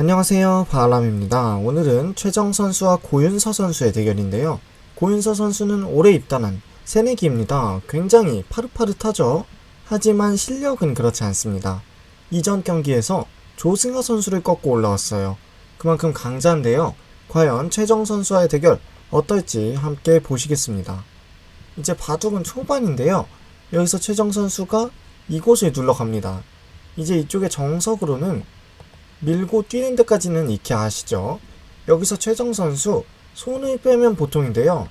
안녕하세요. 바람입니다. 오늘은 최정 선수와 고윤서 선수의 대결인데요. 고윤서 선수는 올해 입단한 새내기입니다. 굉장히 파릇파릇하죠? 하지만 실력은 그렇지 않습니다. 이전 경기에서 조승아 선수를 꺾고 올라왔어요. 그만큼 강자인데요. 과연 최정 선수와의 대결 어떨지 함께 보시겠습니다. 이제 바둑은 초반인데요. 여기서 최정 선수가 이곳을 눌러갑니다. 이제 이쪽의 정석으로는 밀고 뛰는 데까지는 익히 아시죠? 여기서 최정 선수 손을 빼면 보통인데요.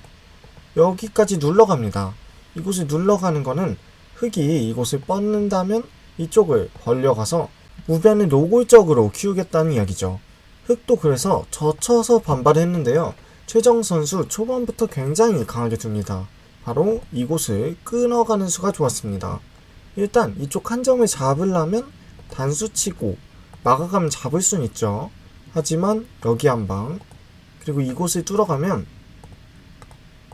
여기까지 눌러갑니다. 이곳을 눌러가는 거는 흙이 이곳을 뻗는다면 이쪽을 벌려가서 우변을 노골적으로 키우겠다는 이야기죠. 흙도 그래서 젖혀서 반발을 했는데요. 최정 선수 초반부터 굉장히 강하게 둡니다. 바로 이곳을 끊어가는 수가 좋았습니다. 일단 이쪽 한 점을 잡으려면 단수 치고 막아가면 잡을 순 있죠. 하지만 여기 한 방, 그리고 이곳을 뚫어가면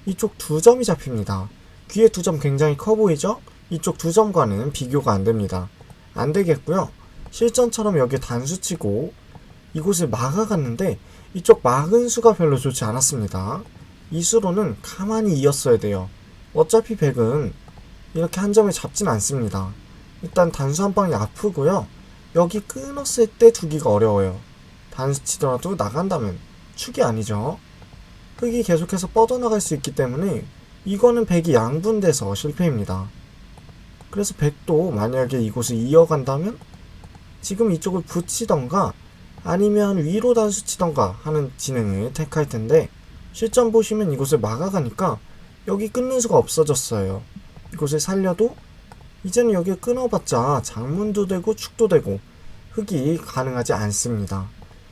이쪽 두 점이 잡힙니다. 귀에 두 점 굉장히 커 보이죠? 이쪽 두 점과는 비교가 안 됩니다. 안 되겠고요. 실전처럼 여기 단수 치고 이곳을 막아갔는데 이쪽 막은 수가 별로 좋지 않았습니다. 이 수로는 가만히 이었어야 돼요. 어차피 백은 이렇게 한 점을 잡진 않습니다. 일단 단수 한 방이 아프고요. 여기 끊었을 때 두기가 어려워요. 단수 치더라도 나간다면 축이 아니죠. 흙이 계속해서 뻗어나갈 수 있기 때문에 이거는 백이 양분돼서 실패입니다. 그래서 백도 만약에 이곳을 이어간다면 지금 이쪽을 붙이던가 아니면 위로 단수 치던가 하는 진행을 택할 텐데 실전 보시면 이곳을 막아가니까 여기 끊는 수가 없어졌어요. 이곳을 살려도 이제는 여기 끊어봤자 장문도 되고 축도 되고 흙이 가능하지 않습니다.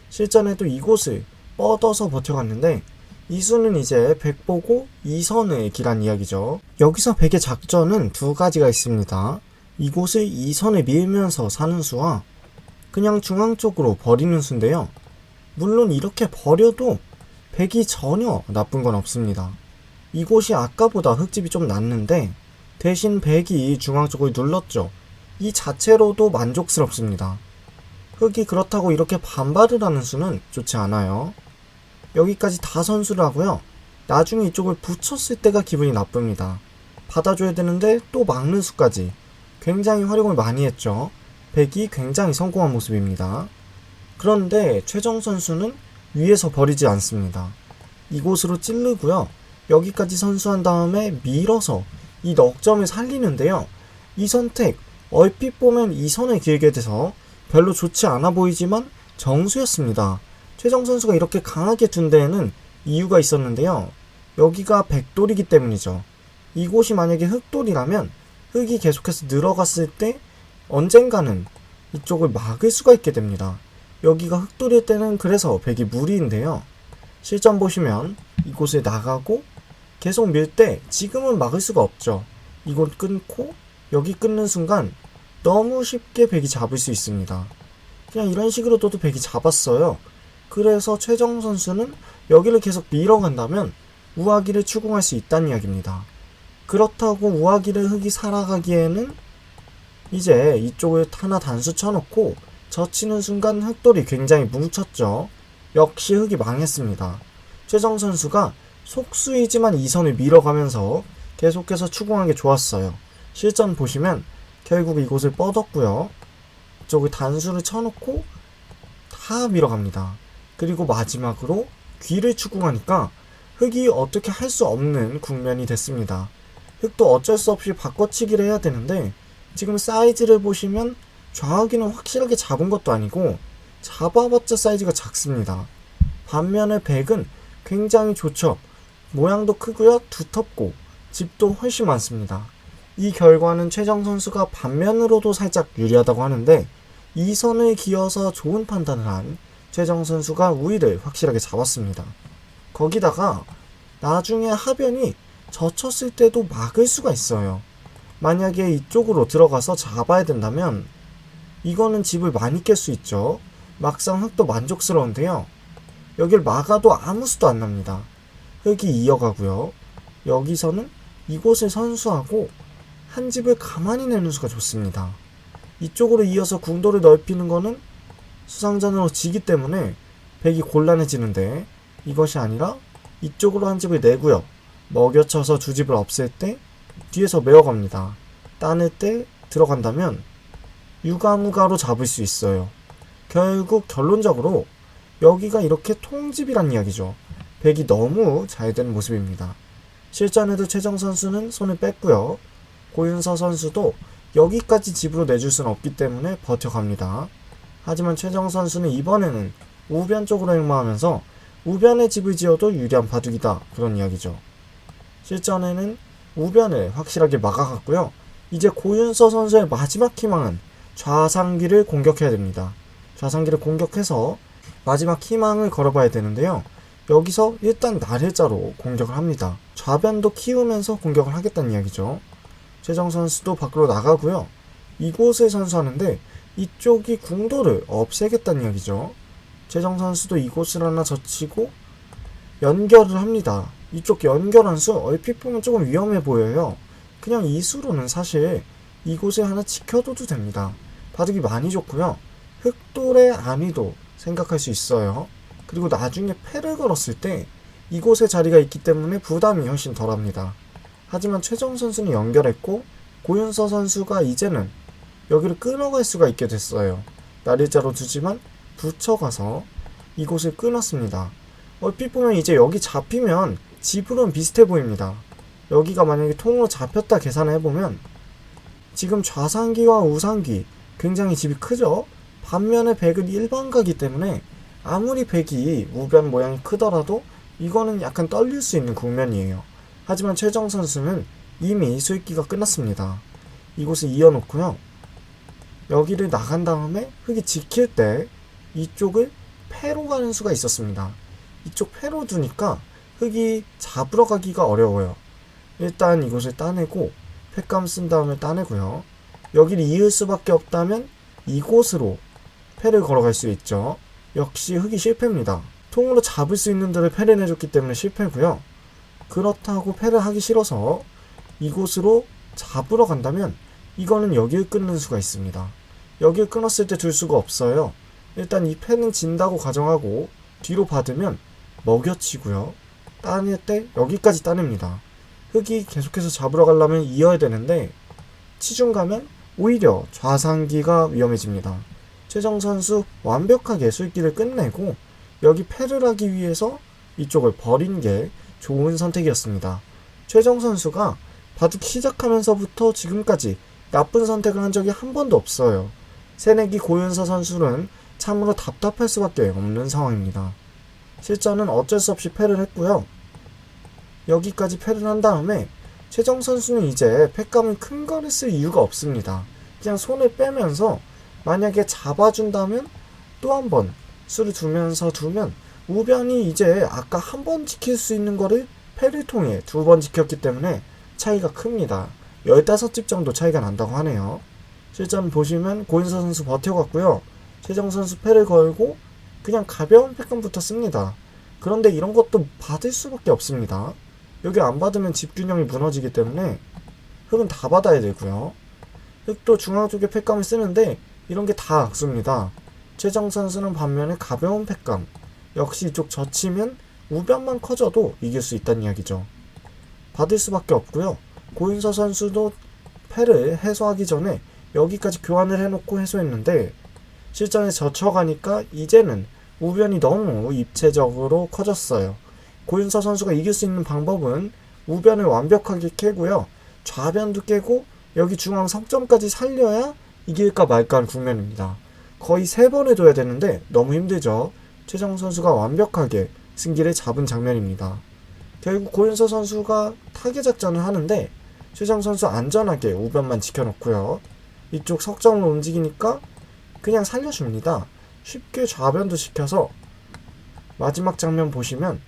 실전에도 이곳을 뻗어서 버텨갔는데 이수는 이제 백 보고 이선을 기란 이야기죠. 여기서 백의 작전은 두 가지가 있습니다. 이곳을 이선을 밀면서 사는 수와 그냥 중앙 쪽으로 버리는 수인데요. 물론 이렇게 버려도 백이 전혀 나쁜 건 없습니다. 이곳이 아까보다 흙집이 좀 났는데 대신 백이 중앙 쪽을 눌렀죠. 이 자체로도 만족스럽습니다. 흙이 그렇다고 이렇게 반발을 하는 수는 좋지 않아요. 여기까지 다 선수를 하고요. 나중에 이쪽을 붙였을 때가 기분이 나쁩니다. 받아줘야 되는데 또 막는 수까지 굉장히 활용을 많이 했죠. 백이 굉장히 성공한 모습입니다. 그런데 최정 선수는 위에서 버리지 않습니다. 이곳으로 찌르고요. 여기까지 선수한 다음에 밀어서 이 넉점을 살리는데요. 이 선택 얼핏 보면 이 선을 길게 돼서 별로 좋지 않아 보이지만 정수였습니다. 최정 선수가 이렇게 강하게 둔 데에는 이유가 있었는데요. 여기가 백돌이기 때문이죠. 이곳이 만약에 흑돌이라면 흙이 계속해서 늘어갔을 때 언젠가는 이쪽을 막을 수가 있게 됩니다. 여기가 흑돌일 때는 그래서 백이 무리인데요. 실전 보시면 이곳에 나가고 계속 밀 때 지금은 막을 수가 없죠. 이곳 끊고 여기 끊는 순간 너무 쉽게 백이 잡을 수 있습니다. 그냥 이런 식으로 둬도 백이 잡았어요. 그래서 최정 선수는 여기를 계속 밀어간다면 우아기를 추궁할 수 있다는 이야기입니다. 그렇다고 우아기를 흙이 살아가기에는 이제 이쪽을 하나 단수 쳐놓고 젖히는 순간 흙돌이 굉장히 뭉쳤죠. 역시 흙이 망했습니다. 최정 선수가 속수이지만 이선을 밀어가면서 계속해서 추궁한 게 좋았어요. 실전 보시면 결국 이곳을 뻗었고요. 이쪽을 단수를 쳐놓고 다 밀어갑니다. 그리고 마지막으로 귀를 추궁하니까 흙이 어떻게 할 수 없는 국면이 됐습니다. 흙도 어쩔 수 없이 바꿔치기를 해야 되는데 지금 사이즈를 보시면 좌우기는 확실하게 잡은 것도 아니고 잡아봤자 사이즈가 작습니다. 반면에 백은 굉장히 좋죠. 모양도 크고요, 두텁고 집도 훨씬 많습니다. 이 결과는 최정 선수가 반면으로도 살짝 유리하다고 하는데 이 선을 기어서 좋은 판단을 한 최정 선수가 우위를 확실하게 잡았습니다. 거기다가 나중에 하변이 젖혔을 때도 막을 수가 있어요. 만약에 이쪽으로 들어가서 잡아야 된다면 이거는 집을 많이 깰 수 있죠. 막상 흙도 만족스러운데요. 여길 막아도 아무 수도 안 납니다. 흙이 이어가고요. 여기서는 이곳을 선수하고 한 집을 가만히 내는 수가 좋습니다. 이쪽으로 이어서 궁도를 넓히는 거는 수상전으로 지기 때문에 백이 곤란해지는데 이것이 아니라 이쪽으로 한 집을 내고요. 먹여쳐서 두 집을 없앨 때 뒤에서 메어갑니다. 따낼 때 들어간다면 유가무가로 잡을 수 있어요. 결국 결론적으로 여기가 이렇게 통집이란 이야기죠. 백이 너무 잘 된 모습입니다. 실전에도 최정 선수는 손을 뺐고요. 고윤서 선수도 여기까지 집으로 내줄 수는 없기 때문에 버텨갑니다. 하지만 최정 선수는 이번에는 우변 쪽으로 행마하면서 우변에 집을 지어도 유리한 바둑이다 그런 이야기죠. 실전에는 우변을 확실하게 막아갔고요. 이제 고윤서 선수의 마지막 희망은 좌상기를 공격해야 됩니다. 좌상기를 공격해서 마지막 희망을 걸어봐야 되는데요. 여기서 일단 나래자로 공격을 합니다. 좌변도 키우면서 공격을 하겠다는 이야기죠. 최정 선수도 밖으로 나가고요. 이곳을 선수하는데 이쪽이 궁도를 없애겠다는 이야기죠. 최정 선수도 이곳을 하나 젖히고 연결을 합니다. 이쪽 연결한 수 얼핏 보면 조금 위험해 보여요. 그냥 이 수로는 사실 이곳에 하나 지켜둬도 됩니다. 바둑이 많이 좋고요. 흑돌의 안위도 생각할 수 있어요. 그리고 나중에 패를 걸었을 때 이곳에 자리가 있기 때문에 부담이 훨씬 덜합니다. 하지만 최정 선수는 연결했고 고윤서 선수가 이제는 여기를 끊어갈 수가 있게 됐어요. 날일자로 두지만 붙여가서 이곳을 끊었습니다. 얼핏 보면 이제 여기 잡히면 집으로는 비슷해 보입니다. 여기가 만약에 통으로 잡혔다 계산을 해보면 지금 좌상기와 우상기 굉장히 집이 크죠? 반면에 백은 일반가기 때문에 아무리 백이 우변 모양이 크더라도 이거는 약간 떨릴 수 있는 국면이에요. 하지만 최정 선수는 이미 수익기가 끝났습니다. 이곳을 이어놓고요. 여기를 나간 다음에 흙이 지킬 때 이쪽을 패로 가는 수가 있었습니다. 이쪽 패로 두니까 흙이 잡으러 가기가 어려워요. 일단 이곳을 따내고 패감 쓴 다음에 따내고요. 여기를 이을 수밖에 없다면 이곳으로 패를 걸어갈 수 있죠. 역시 흙이 실패입니다. 통으로 잡을 수 있는 데를 패를 내줬기 때문에 실패고요. 그렇다고 패를 하기 싫어서 이곳으로 잡으러 간다면 이거는 여기를 끊는 수가 있습니다. 여기를 끊었을 때둘 수가 없어요. 일단 이 패는 진다고 가정하고 뒤로 받으면 먹여치고요. 따낼 때 여기까지 따냅니다. 흙이 계속해서 잡으러 가려면 이어야 되는데 치중 가면 오히려 좌상기가 위험해집니다. 최정 선수 완벽하게 술기를 끝내고 여기 패를 하기 위해서 이쪽을 버린 게 좋은 선택이었습니다. 최정 선수가 바둑 시작하면서부터 지금까지 나쁜 선택을 한 적이 한 번도 없어요. 새내기 고윤서 선수는 참으로 답답할 수밖에 없는 상황입니다. 실전은 어쩔 수 없이 패를 했고요. 여기까지 패를 한 다음에 최정 선수는 이제 패감을 큰 거를 쓸 이유가 없습니다. 그냥 손을 빼면서 만약에 잡아준다면 또 한 번 수를 두면서 두면 우변이 이제 아까 한 번 지킬 수 있는 거를 패를 통해 두 번 지켰기 때문에 차이가 큽니다. 15집 정도 차이가 난다고 하네요. 실전 보시면 고인서 선수 버텨갔고요. 최정 선수 패를 걸고 그냥 가벼운 패감부터 씁니다. 그런데 이런 것도 받을 수밖에 없습니다. 여기 안 받으면 집균형이 무너지기 때문에 흙은 다 받아야 되고요. 흙도 중앙 쪽에 패감을 쓰는데 이런 게 다 악수입니다. 최정 선수는 반면에 가벼운 패감. 역시 이쪽 젖히면 우변만 커져도 이길 수 있다는 이야기죠. 받을 수밖에 없고요. 고인서 선수도 패를 해소하기 전에 여기까지 교환을 해놓고 해소했는데 실전에 젖혀가니까 이제는 우변이 너무 입체적으로 커졌어요. 고윤서 선수가 이길 수 있는 방법은 우변을 완벽하게 깨고요. 좌변도 깨고 여기 중앙 석점까지 살려야 이길까 말까 하는 국면입니다. 거의 세 번 해줘야 되는데 너무 힘들죠. 최정 선수가 완벽하게 승기를 잡은 장면입니다. 결국 고윤서 선수가 타겟 작전을 하는데 최정 선수 안전하게 우변만 지켜놓고요. 이쪽 석점으로 움직이니까 그냥 살려줍니다. 쉽게 좌변도 시켜서 마지막 장면 보시면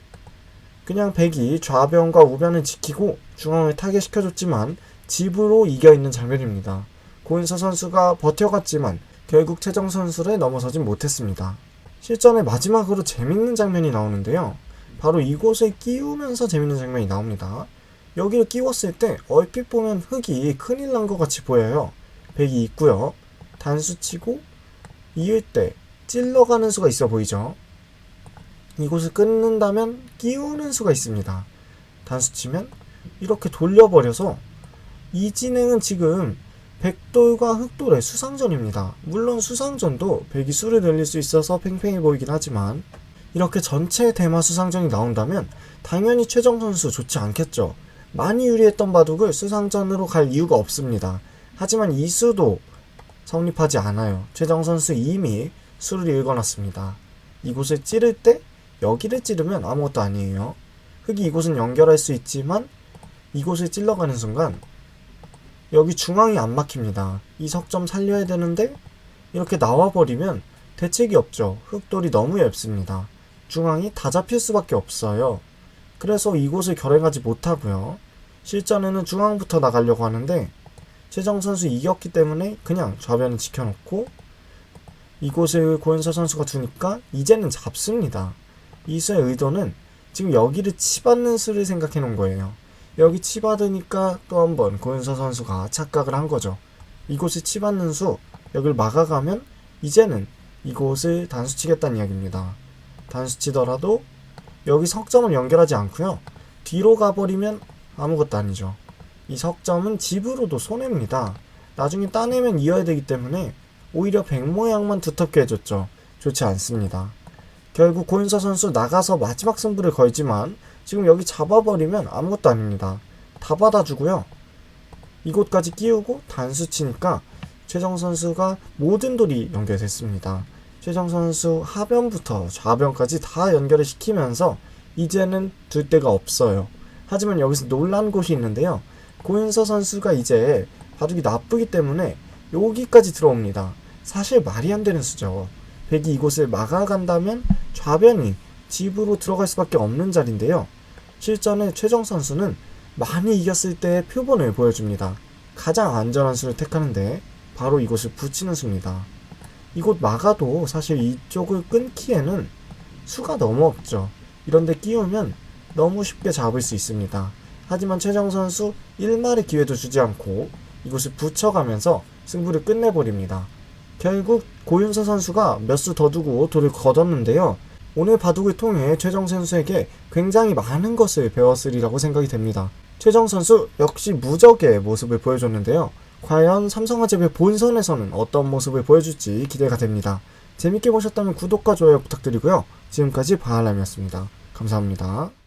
그냥 백이 좌변과 우변을 지키고 중앙을 타겟시켜줬지만 집으로 이겨있는 장면입니다. 고인서 선수가 버텨갔지만 결국 최정 선수를 넘어서진 못했습니다. 실전에 마지막으로 재밌는 장면이 나오는데요. 바로 이곳을 끼우면서 재밌는 장면이 나옵니다. 여기를 끼웠을 때 얼핏 보면 흙이 큰일 난 것 같이 보여요. 백이 있고요. 단수 치고 이을 때 찔러가는 수가 있어 보이죠? 이곳을 끊는다면 끼우는 수가 있습니다. 단수 치면 이렇게 돌려버려서 이 진행은 지금 백돌과 흑돌의 수상전입니다. 물론 수상전도 백이 수를 늘릴 수 있어서 팽팽해 보이긴 하지만 이렇게 전체 대마 수상전이 나온다면 당연히 최정 선수 좋지 않겠죠. 많이 유리했던 바둑을 수상전으로 갈 이유가 없습니다. 하지만 이 수도 성립하지 않아요. 최정 선수 이미 수를 읽어놨습니다. 이곳을 찌를 때 여기를 찌르면 아무것도 아니에요. 흙이 이곳은 연결할 수 있지만 이곳을 찔러가는 순간 여기 중앙이 안 막힙니다. 이 석점 살려야 되는데 이렇게 나와버리면 대책이 없죠. 흙돌이 너무 얇습니다. 중앙이 다 잡힐 수밖에 없어요. 그래서 이곳을 결행하지 못하고요. 실전에는 중앙부터 나가려고 하는데 최정 선수 이겼기 때문에 그냥 좌변을 지켜놓고 이곳을 고현서 선수가 두니까 이제는 잡습니다. 이 수의 의도는 지금 여기를 치받는 수를 생각해 놓은 거예요. 여기 치받으니까 또 한번 고현서 선수가 착각을 한 거죠. 이곳을 치받는 수, 여기를 막아가면 이제는 이곳을 단수 치겠다는 이야기입니다. 단수 치더라도 여기 석점을 연결하지 않고요. 뒤로 가버리면 아무것도 아니죠. 이 석점은 집으로도 손해입니다. 나중에 따내면 이어야 되기 때문에 오히려 백 모양만 두텁게 해줬죠. 좋지 않습니다. 결국 고인서 선수 나가서 마지막 승부를 걸지만 지금 여기 잡아버리면 아무것도 아닙니다. 다 받아주고요. 이곳까지 끼우고 단수 치니까 최정 선수가 모든 돌이 연결됐습니다. 최정 선수 하변부터 좌변까지 다 연결을 시키면서 이제는 둘 데가 없어요. 하지만 여기서 놀란 곳이 있는데요. 고윤서 선수가 이제 바둑이 나쁘기 때문에 여기까지 들어옵니다. 사실 말이 안 되는 수죠. 백이 이곳을 막아간다면 좌변이 집으로 들어갈 수밖에 없는 자리인데요. 실전에 최정 선수는 많이 이겼을 때의 표본을 보여줍니다. 가장 안전한 수를 택하는데 바로 이곳을 붙이는 수입니다. 이곳 막아도 사실 이쪽을 끊기에는 수가 너무 없죠. 이런데 끼우면 너무 쉽게 잡을 수 있습니다. 하지만 최정 선수 1말의 기회도 주지 않고 이곳을 붙여가면서 승부를 끝내버립니다. 결국 고윤서 선수가 몇 수 더 두고 돌을 거뒀는데요. 오늘 바둑을 통해 최정 선수에게 굉장히 많은 것을 배웠으리라고 생각이 됩니다. 최정 선수 역시 무적의 모습을 보여줬는데요. 과연 삼성화재의 본선에서는 어떤 모습을 보여줄지 기대가 됩니다. 재밌게 보셨다면 구독과 좋아요 부탁드리고요. 지금까지 바알람이었습니다. 감사합니다.